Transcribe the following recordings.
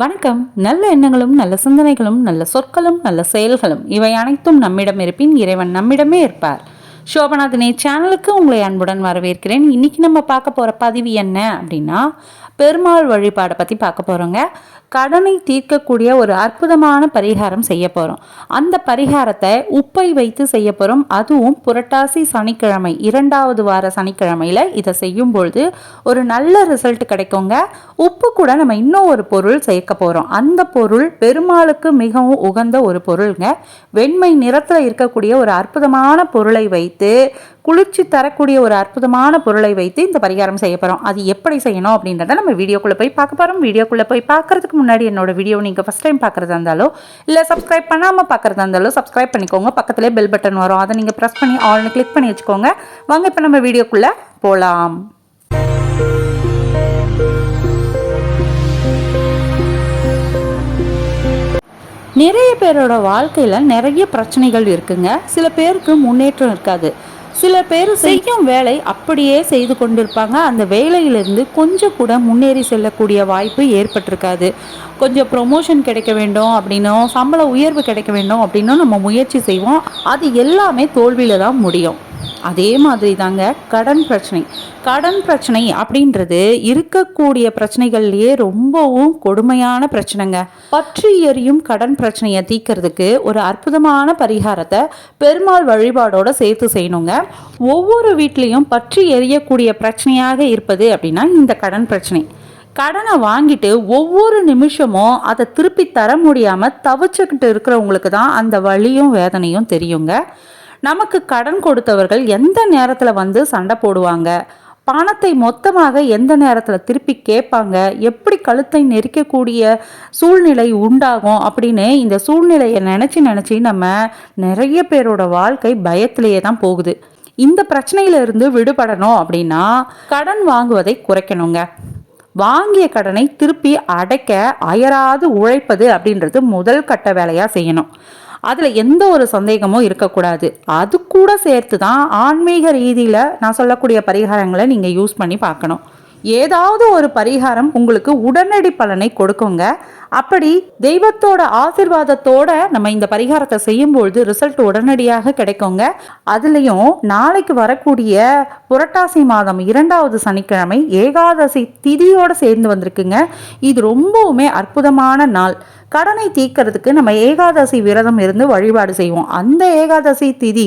வணக்கம். நல்ல எண்ணங்களும் நல்ல சிந்தனைகளும் நல்ல சொற்களும் நல்ல செயல்களும் இவை அனைத்தும் நம்மிடம் இருப்பின் இறைவன் நம்மிடமே இருப்பார். சோபநாதனே சேனலுக்கு உங்களை அன்புடன் வரவேற்கிறேன். இன்னைக்கு நம்ம பார்க்க போகிற பதிவு என்ன அப்படின்னா பெருமாள் வழிபாடை பற்றி பார்க்க போகிறோங்க கடனை தீர்க்கக்கூடிய ஒரு அற்புதமான பரிகாரம் செய்ய போகிறோம் அந்த பரிகாரத்தை உப்பை வைத்து செய்ய போகிறோம் அதுவும் புரட்டாசி சனிக்கிழமை இரண்டாவது வார சனிக்கிழமையில் இதை செய்யும் பொழுது ஒரு நல்ல ரிசல்ட் கிடைக்குங்க. உப்பு கூட நம்ம இன்னும் ஒரு பொருள் சேர்க்க போகிறோம் அந்த பொருள் பெருமாளுக்கு மிகவும் உகந்த ஒரு பொருளுங்க. வெண்மை நிறத்தில் இருக்கக்கூடிய ஒரு அற்புதமான பொருளை வைத்து குளிர்ச்சி தரக்கூடிய ஒரு அற்புதமான பொருளை வைத்து இந்த பரிகாரம் செய்ய போகிறோம் அது எப்படி செய்யணும் அப்படின்றத நம்ம வீடியோக்குள்ளே போய் பார்க்க போகிறோம் வீடியோக்குள்ளே போய் பார்க்கறதுக்கு முன்னாடி என்னோட வீடியோ நீங்கள் ஃபஸ்ட் டைம் பார்க்குறதா இருந்தாலோ இல்லை சப்ஸ்கிரைப் பண்ணாமல் பார்க்குறதா இருந்தாலும் சப்ஸ்கிரைப் பண்ணிக்கோங்க. பக்கத்துலேயே பெல் பட்டன் வரும். அதை நீங்கள் ப்ரெஸ் பண்ணி ஆல்னு கிளிக் பண்ணி வச்சுக்கோங்க. வாங்க இப்போ நம்ம வீடியோக்குள்ளே போகலாம் நிறைய பேரோட வாழ்க்கையில் நிறைய பிரச்சனைகள் இருக்குங்க. சில பேருக்கு முன்னேற்றம் இருக்காது. சில பேர் செய்யும் வேலை அப்படியே செய்து கொண்டிருப்பாங்க. அந்த வேலையிலிருந்து கொஞ்சம் கூட முன்னேறி செல்லக்கூடிய வாய்ப்பு ஏற்பட்டிருக்காது. கொஞ்சம் ப்ரொமோஷன் கிடைக்க வேண்டும் அப்படின்னும் சம்பள உயர்வு கிடைக்க வேண்டும் அப்படின்னும் நம்ம முயற்சி செய்வோம். அது எல்லாமே தோல்வியில் தான் முடியும். அதே மாதிரி தாங்க கடன் பிரச்சனை. கடன் பிரச்சனை அப்படின்றது இருக்கக்கூடிய பிரச்சனைகள்லேயே ரொம்பவும் கொடுமையான பிரச்சனைங்க. பற்றி எரியும் கடன் பிரச்சனையை தீக்கிறதுக்கு ஒரு அற்புதமான பரிகாரத்தை பெருமாள் வழிபாடோட சேர்த்து செய்யணுங்க. ஒவ்வொரு வீட்லேயும் பற்றி எரியக்கூடிய பிரச்சனையாக இருப்பது அப்படின்னா இந்த கடன் பிரச்சனை. கடனை வாங்கிட்டு ஒவ்வொரு நிமிஷமும் அதை திருப்பி தர முடியாமல் தவிச்சுக்கிட்டு இருக்கிறவங்களுக்கு தான் அந்த வழியும் வேதனையும் தெரியுங்க. நமக்கு கடன் கொடுத்தவர்கள் எந்த நேரத்தில் வந்து சண்டை போடுவாங்க? பணத்தை மொத்தமாக எந்த நேரத்தில் திருப்பி கேட்பாங்க? எப்படி கழுத்தை நெரிக்கக்கூடிய சூழ்நிலை உண்டாகும்? அப்படின்னு இந்த சூழ்நிலையை நினச்சி நினச்சி நம்ம நிறைய பேரோட வாழ்க்கை பயத்திலேயே தான் போகுது. இந்த பிரச்சனையிலிருந்து விடுபடணும் அப்படின்னா கடன் வாங்குவதை குறைக்கணுங்க. வாங்கிய கடனை திருப்பி அடைக்க அயராது உழைப்பது அப்படின்றது முதல் கட்ட வேலையாக செய்யணும். அதில் எந்த ஒரு சந்தேகமும் இருக்கக்கூடாது. அது கூட சேர்த்து தான் ஆன்மீக ரீதியில் நான் சொல்லக்கூடிய பரிகாரங்களை நீங்கள் யூஸ் பண்ணி பார்க்கணும். ஏதாவது ஒரு பரிகாரம் உங்களுக்கு உடனடி பலனை கொடுக்குங்க. அப்படி தெய்வத்தோட ஆசிர்வாதத்தோட நம்ம இந்த பரிகாரத்தை செய்யும்பொழுது ரிசல்ட் உடனடியாக கிடைக்குங்க. அதுலேயும் நாளைக்கு வரக்கூடிய புரட்டாசி மாதம் இரண்டாவது சனிக்கிழமை ஏகாதசி திதியோடு சேர்ந்து வந்திருக்குங்க. இது ரொம்பவுமே அற்புதமான நாள். கடனை தீக்கிறதுக்கு நம்ம ஏகாதசி விரதம் இருந்து வழிபாடு செய்வோம். அந்த ஏகாதசி திதி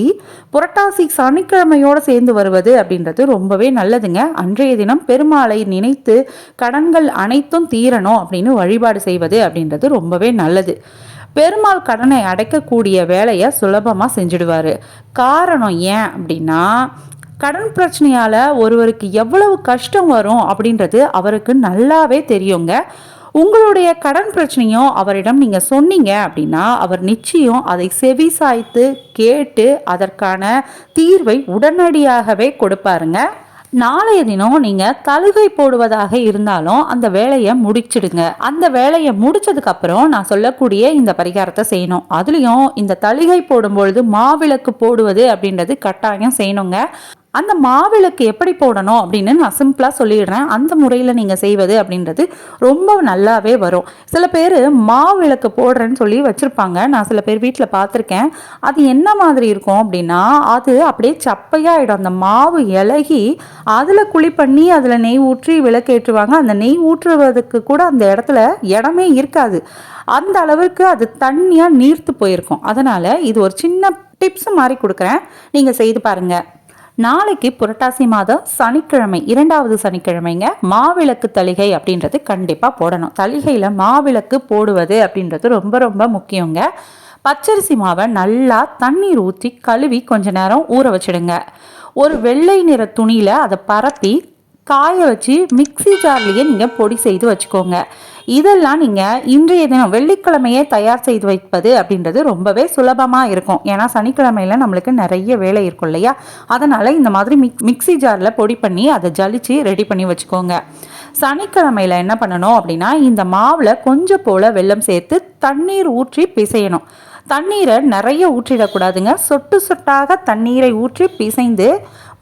புரட்டாசி சனிக்கிழமையோடு சேர்ந்து வருவது அப்படின்றது ரொம்பவே நல்லதுங்க. அன்றைய தினம் பெருமாளை நினைத்து கடன்கள் அனைத்தும் தீரணும் அப்படின்னு வழிபாடு செய்வது அப்படின்றது ரொம்பவே நல்லது. பெருமாள் கடனை அடைக்கக்கூடிய வேலையை சுலபமாக செஞ்சுடுவார். காரணம் ஏன் அப்படின்னா கடன் பிரச்சனையால் ஒருவருக்கு எவ்வளவு கஷ்டம் வரும் அப்படின்றது அவருக்கு நல்லாவே தெரியுங்க. உங்களுடைய கடன் பிரச்சனையும் அவரிடம் நீங்கள் சொன்னீங்க அப்படின்னா அவர் நிச்சயம் அதை செவி சாய்த்து கேட்டு அதற்கான தீர்வை உடனடியாகவே கொடுப்பாருங்க. நாளைய தினம் நீங்கள் தலுகை போடுவதாக இருந்தாலும் அந்த வேலையை முடிச்சிடுங்க. அந்த வேலையை முடிச்சதுக்கு அப்புறம் நான் சொல்லக்கூடிய இந்த பரிகாரத்தை செய்யணும். அதுலேயும் இந்த தழுகை போடும்பொழுது மாவிளக்கு போடுவது அப்படின்றது கட்டாயம் செய்யணுங்க. அந்த மாவிளக்கு எப்படி போடணும் அப்படின்னு நான் சிம்பிளாக சொல்லிடுறேன். அந்த முறையில் நீங்கள் செய்வது அப்படின்றது ரொம்ப நல்லாவே வரும். சில பேர் மாவிளக்கு போடுறேன்னு சொல்லி வச்சுருப்பாங்க. நான் சில பேர் வீட்டில் பார்த்துருக்கேன் அது என்ன மாதிரி இருக்கும் அப்படின்னா அது அப்படியே சப்பையாகிடும் அந்த மாவு இலகி அதில் குழி பண்ணி அதில் நெய் ஊற்றி விளக்கேற்றுவாங்க. அந்த நெய் ஊற்றுவதற்கு கூட அந்த இடத்துல இடமே இருக்காது. அந்த அளவுக்கு அது தண்ணியாக நீர்த்து போயிருக்கும். அதனால் இது ஒரு சின்ன டிப்ஸ் மாதிரி கொடுக்குறேன். நீங்கள் செய்து பாருங்கள் நாளைக்கு புரட்டாசி மாதம் சனிக்கிழமை இரண்டாவது சனிக்கிழமைங்க மாவிளக்கு தளிகை அப்படின்றது கண்டிப்பாக போடணும். தளிகையில் மாவிளக்கு போடுவது அப்படின்றது ரொம்ப ரொம்ப முக்கியங்க. பச்சரிசி மாவை நல்லா தண்ணீர் ஊற்றி கழுவி கொஞ்ச நேரம் ஊற வச்சிடுங்க. ஒரு வெள்ளை நிற துணியில் அதை பரப்பி காய வச்சு மிக்சி ஜார்லேயே நீங்கள் பொடி செய்து வச்சுக்கோங்க. இதெல்லாம் நீங்கள் இன்றைய தினம் வெள்ளிக்கிழமையே தயார் செய்து வைப்பது அப்படின்றது ரொம்பவே சுலபமாக இருக்கும். ஏன்னா சனிக்கிழமையில் நம்மளுக்கு நிறைய வேலை இருக்கும் இல்லையா? அதனால் இந்த மாதிரி மிக் மிக்சி ஜாரில் பொடி பண்ணி அதை ஜலிச்சு ரெடி பண்ணி வச்சுக்கோங்க. சனிக்கிழமையில் என்ன பண்ணணும் அப்படின்னா இந்த மாவில் கொஞ்சம் போல் வெல்லம் சேர்த்து தண்ணீர் ஊற்றி பிசையணும். தண்ணீரை நிறைய ஊற்றிடக்கூடாதுங்க. சொட்டு சொட்டாக தண்ணீரை ஊற்றி பிசைந்து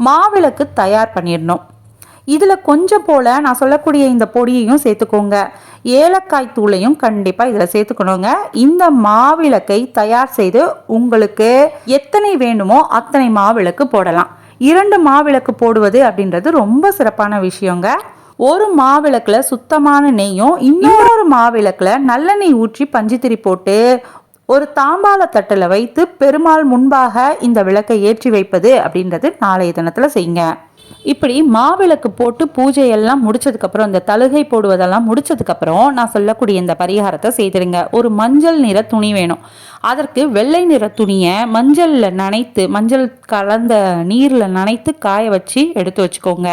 மாவிளக்கு தயார் பண்ணிடணும். இதில் கொஞ்சம் போல் நான் சொல்லக்கூடிய இந்த பொடியையும் சேர்த்துக்கோங்க. ஏலக்காய் தூளையும் கண்டிப்பாக இதில் சேர்த்துக்கணுங்க. இந்த மாவிளக்கை தயார் செய்து உங்களுக்கு எத்தனை வேணுமோ அத்தனை மாவிளக்கு போடலாம். இரண்டு மாவிளக்கு போடுவது அப்படின்றது ரொம்ப சிறப்பான விஷயங்க. ஒரு மாவிளக்கில் சுத்தமான நெய்யும் இன்னொரு மாவிளக்கில் நல்லெண்ணெய் ஊற்றி பஞ்சுத்திரி போட்டு ஒரு தாம்பால தட்டில் வைத்து பெருமாள் முன்பாக இந்த விளக்கை ஏற்றி வைப்பது அப்படின்றது நாளைய தினத்தில் செய்யுங்க. இப்படி மாவிளக்கு போட்டு பூஜையெல்லாம் முடிச்சதுக்கப்புறம் இந்த தழுகை போடுவதெல்லாம் முடிச்சதுக்கப்புறம் நான் சொல்லக்கூடிய இந்த பரிகாரத்தை செய்திருங்க. ஒரு மஞ்சள் நிற துணி வேணும். அதற்கு வெள்ளை நிற துணியை மஞ்சளில் நனைத்து மஞ்சள் கலந்த நீரில் நனைத்து காய வச்சு எடுத்து வச்சுக்கோங்க.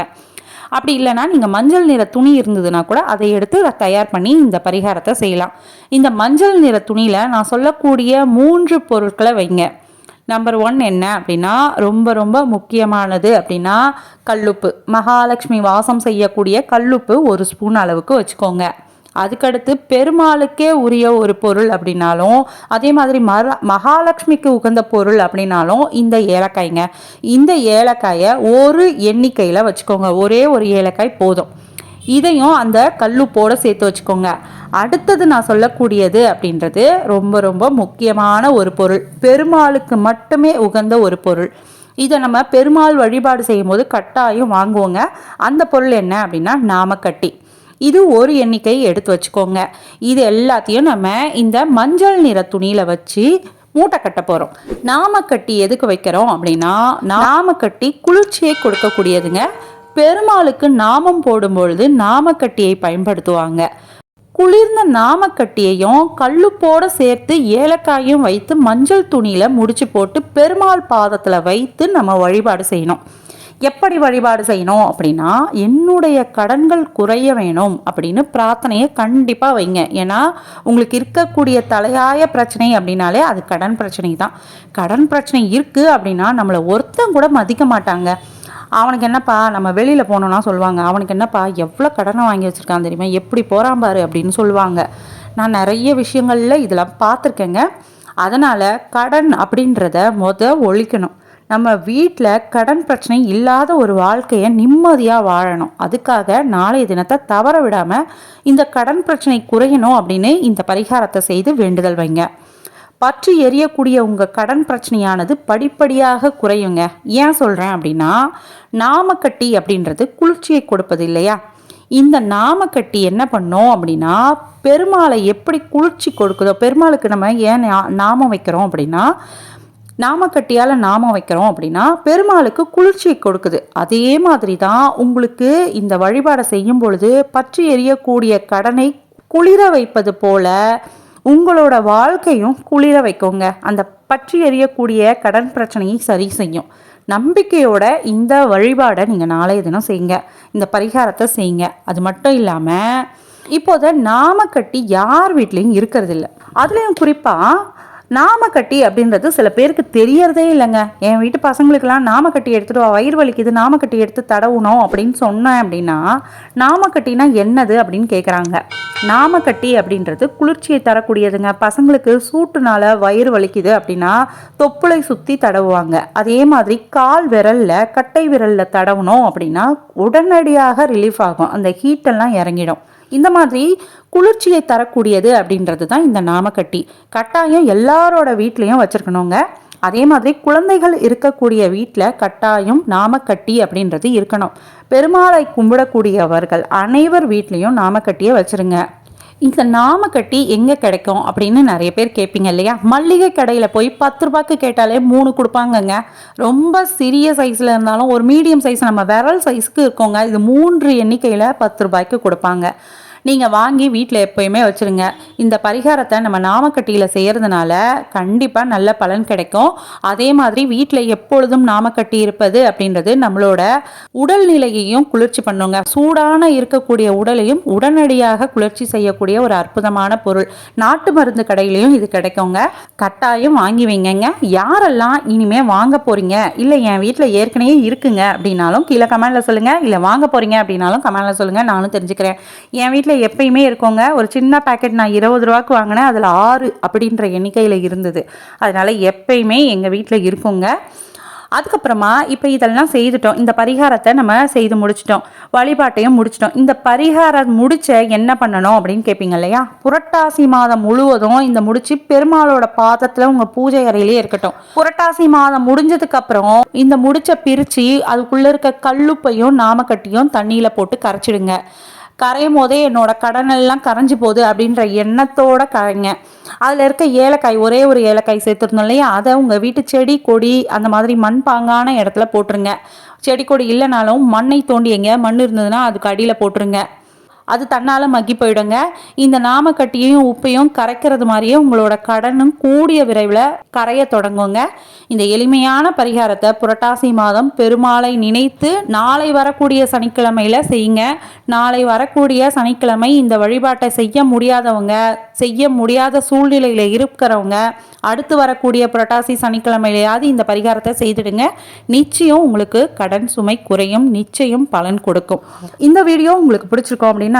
அப்படி இல்லைன்னா நீங்கள் மஞ்சள் நிற துணி இருந்ததுன்னா கூட அதை எடுத்து தயார் பண்ணி இந்த பரிகாரத்தை செய்யலாம். இந்த மஞ்சள் நிற துணியில் நான் சொல்லக்கூடிய மூன்று பொருட்களை வைங்க. நம்பர் ஒன் என்ன அப்படின்னா ரொம்ப ரொம்ப முக்கியமானது அப்படின்னா கல்லுப்பு. மகாலட்சுமி வாசம் செய்யக்கூடிய கல்லுப்பு ஒரு ஸ்பூன் அளவுக்கு வச்சுக்கோங்க. அதுக்கடுத்து பெருமாளுக்கே உரிய ஒரு பொருள் அப்படின்னாலும் அதே மாதிரி மர மகாலட்சுமிக்கு உகந்த பொருள் அப்படின்னாலும் இந்த ஏலக்காய்ங்க. இந்த ஏலக்காயை ஒரு எண்ணிக்கையில் வச்சுக்கோங்க. ஒரே ஒரு ஏலக்காய் போதும். இதையும் அந்த கல்லுப்போட சேர்த்து வச்சுக்கோங்க. அடுத்தது நான் சொல்லக்கூடியது அப்படின்றது ரொம்ப ரொம்ப முக்கியமான ஒரு பொருள். பெருமாளுக்கு மட்டுமே உகந்த ஒரு பொருள். இதை நம்ம பெருமாள் வழிபாடு செய்யும் போது கட்டாயம் வாங்குவோங்க. அந்த பொருள் என்ன அப்படின்னா நாமக்கட்டி. இது ஒரு எண்ணிக்கை எடுத்து வச்சுக்கோங்க. இது எல்லாத்தையும் நம்ம இந்த மஞ்சள் நிற துணியில் வச்சு மூட்டை கட்ட போகிறோம் நாமக்கட்டி எதுக்கு வைக்கிறோம் அப்படின்னா நாமக்கட்டி குளிர்ச்சியை கொடுக்கக்கூடியதுங்க. பெருமாளுக்கு நாமம் போடும்பொழுது நாமக்கட்டியை பயன்படுத்துவாங்க. குளிர்ந்த நாமக்கட்டியையும் கல்லுப்போட சேர்த்து ஏலக்காயும் வைத்து மஞ்சள் துணியில் முடிச்சு போட்டு பெருமாள் பாதத்தில் வைத்து நம்ம வழிபாடு செய்யணும். எப்படி வழிபாடு செய்யணும் அப்படின்னா என்னுடைய கடன்கள் குறைய வேணும் அப்படின்னு பிரார்த்தனையை கண்டிப்பாக வைங்க. ஏன்னா உங்களுக்கு இருக்கக்கூடிய தலையாய பிரச்சனை அப்படின்னாலே அது கடன் பிரச்சனை தான் கடன் பிரச்சனை இருக்குது அப்படின்னா நம்மளை ஒருத்தன் கூட மதிக்க மாட்டாங்க. அவனுக்கு என்னப்பா நம்ம வெளியில் போனோன்னா சொல்லுவாங்க. அவனுக்கு என்னப்பா எவ்வளோ கடனை வாங்கி வச்சுருக்கான் தெரியுமா? எப்படி போகிறான் பாரு அப்படின்னு சொல்லுவாங்க. நான் நிறைய விஷயங்களில் இதெல்லாம் பார்த்துருக்கேங்க. அதனால் கடன் அப்படின்றத மொத ஒழிக்கணும். நம்ம வீட்டில் கடன் பிரச்சனை இல்லாத ஒரு வாழ்க்கையை நிம்மதியாக வாழணும். அதுக்காக நாளைய தினத்தை தவற விடாமல் இந்த கடன் பிரச்சனை குறையணும் அப்படின்னு இந்த பரிகாரத்தை செய்து வேண்டுதல் வைங்க. பற்றி எரியக்கூடிய உங்கள் கடன் பிரச்சனையானது படிப்படியாக குறையுங்க. ஏன் சொல்கிறேன் அப்படின்னா நாமக்கட்டி அப்படின்றது குளிர்ச்சியை கொடுப்பது இல்லையா? இந்த நாமக்கட்டி என்ன பண்ணோம் அப்படின்னா பெருமாளை எப்படி குளிர்ச்சி கொடுக்குதோ பெருமாளுக்கு நம்ம ஏன் நாமம் வைக்கிறோம் அப்படின்னா நாமக்கட்டியால் நாமம் வைக்கிறோம் அப்படின்னா பெருமாளுக்கு குளிர்ச்சியை கொடுக்குது. அதே மாதிரி தான் உங்களுக்கு இந்த வழிபாடை செய்யும் பொழுது பற்றி எரியக்கூடிய கடனை குளிர வைப்பது போல உங்களோட வாழ்க்கையும் குளிர வைக்கோங்க. அந்த பற்றி எறியக்கூடிய கடன் பிரச்சனையை சரி செய்யும். நம்பிக்கையோட இந்த வழிபாடை நீங்கள் நாளைய தினம் செய்யுங்க. இந்த பரிகாரத்தை செய்யுங்க. அது மட்டும் இல்லாமல் இப்போத நாமக்கட்டி யார் வீட்லேயும் இருக்கிறதில்ல. அதுலேயும் குறிப்பாக நாமக்கட்டி அப்படின்றது சில பேருக்கு தெரியறதே இல்லைங்க. என் வீட்டு பசங்களுக்கெல்லாம் நாமக்கட்டி எடுத்துகிட்டு வா வயிறு வலிக்குது நாமக்கட்டி எடுத்து தடவுணும் அப்படின்னு சொன்னேன் அப்படின்னா நாமக்கட்டினா என்னது அப்படின்னு கேட்குறாங்க நாமக்கட்டி அப்படின்றது குளிர்ச்சியை தரக்கூடியதுங்க. பசங்களுக்கு சூட்டுனால வயிறு வலிக்குது அப்படின்னா தொப்புளை சுற்றி தடவுவாங்க. அதே மாதிரி கால் விரலில் கட்டை விரலில் தடவணும் அப்படின்னா உடனடியாக ரிலீஃப் ஆகும். அந்த ஹீட்டெல்லாம் இறங்கிடும். இந்த மாதிரி குளிர்ச்சியை தரக்கூடியது அப்படின்றது தான் இந்த நாமக்கட்டி. கட்டாயம் எல்லாரோட வீட்லேயும் வச்சுருக்கணுங்க. அதே மாதிரி குழந்தைகள் இருக்கக்கூடிய வீட்டில் கட்டாயம் நாமக்கட்டி அப்படின்றது இருக்கணும். பெருமாளை கும்பிடக்கூடியவர்கள் அனைவர் வீட்லேயும் நாமக்கட்டியை வச்சுருங்க. இந்த நாமக்கட்டி எங்கே கிடைக்கும் அப்படின்னு நிறைய பேர் கேட்பீங்க இல்லையா? மல்லிகை கடையில் போய் பத்து ரூபாய்க்கு கேட்டாலே மூணு கொடுப்பாங்கங்க. ரொம்ப சிறிய சைஸில் இருந்தாலும் ஒரு மீடியம் சைஸ் நம்ம விரல் சைஸ்க்கு இருக்கோங்க. இது மூன்று எண்ணிக்கையில் பத்து ரூபாய்க்கு கொடுப்பாங்க. நீங்கள் வாங்கி வீட்டில் எப்போயுமே வச்சுருங்க. இந்த பரிகாரத்தை நம்ம நாமக்கட்டியில் செய்கிறதுனால கண்டிப்பாக நல்ல பலன் கிடைக்கும். அதே மாதிரி வீட்டில் எப்பொழுதும் நாமக்கட்டி இருப்பது அப்படின்றது நம்மளோட உடல்நிலையையும் குளிர்ச்சி பண்ணுங்க. சூடான இருக்கக்கூடிய உடலையும் உடனடியாக குளிர்ச்சி செய்யக்கூடிய ஒரு அற்புதமான பொருள். நாட்டு மருந்து கடையிலையும் இது கிடைக்குங்க. கட்டாயம் வாங்கி வைங்கங்க. யாரெல்லாம் இனிமே வாங்க போறீங்க? இல்லை என் வீட்டில் ஏற்கனவே இருக்குங்க அப்படின்னாலும் கீழே கமெண்ட்ல சொல்லுங்க. இல்லை வாங்க போறீங்க அப்படின்னாலும் கமெண்ட்ல சொல்லுங்க. நானும் தெரிஞ்சுக்கிறேன். என் வீட்டில் வீட்டில் எப்பயுமே இருக்கோங்க. ஒரு சின்ன பேக்கெட் நான் இருபது ரூபாய்க்கு வாங்கினேன். அதில் ஆறு அப்படின்ற எண்ணிக்கையில் இருந்தது. அதனால் எப்பயுமே எங்கள் வீட்டில் இருக்குங்க. அதுக்கப்புறமா இப்போ இதெல்லாம் செய்துட்டோம். இந்த பரிகாரத்தை நம்ம செய்து முடிச்சிட்டோம். வழிபாட்டையும் முடிச்சிட்டோம். இந்த பரிகாரம் முடிச்ச என்ன பண்ணணும் அப்படின்னு கேட்பீங்க இல்லையா? புரட்டாசி மாதம் முழுவதும் இந்த முடிச்சு பெருமாளோட பாதத்தில் உங்கள் பூஜை அறையிலே இருக்கட்டும். புரட்டாசி மாதம் முடிஞ்சதுக்கு அப்புறம் இந்த முடிச்ச பிரித்து அதுக்குள்ளே இருக்க கல்லுப்பையும் நாமக்கட்டியும் தண்ணியில் போட்டு கரைச்சிடுங்க. கரையும் போதே என்னோட கடன் எல்லாம் கரைஞ்சு போகுது அப்படின்ற எண்ணத்தோட கரைங்க. அதில் இருக்க ஏலக்காய் ஒரே ஒரு ஏலக்காய் சேர்த்துருந்தோம் இல்லையா? அதை உங்கள் வீட்டு செடி கொடி அந்த மாதிரி மண் பாங்கான இடத்துல போட்டுருங்க. செடி கொடி இல்லைனாலும் மண்ணை தோண்டிங்க மண் இருந்ததுன்னா அதுக்கு அடியில் போட்டுருங்க. அது தன்னால் மக்கி போயிடுங்க. இந்த நாமக்கட்டியையும் உப்பையும் கரைக்கிறது மாதிரியே உங்களோட கடனும் கூடிய விரைவில் கரைய தொடங்குங்க. இந்த எளிமையான பரிகாரத்தை புரட்டாசி மாதம் பெருமாளை நினைத்து நாளை வரக்கூடிய சனிக்கிழமையில செய்யுங்க. நாளை வரக்கூடிய சனிக்கிழமை இந்த வழிபாட்டை செய்ய முடியாதவங்க செய்ய முடியாத சூழ்நிலையில் இருக்கிறவங்க அடுத்து வரக்கூடிய புரட்டாசி சனிக்கிழமையிலையாவது இந்த பரிகாரத்தை செய்துடுங்க. நிச்சயம் உங்களுக்கு கடன் சுமை குறையும் நிச்சயம் பலன் கொடுக்கும். இந்த வீடியோ உங்களுக்கு பிடிச்சிருக்கோம் அப்படின்னா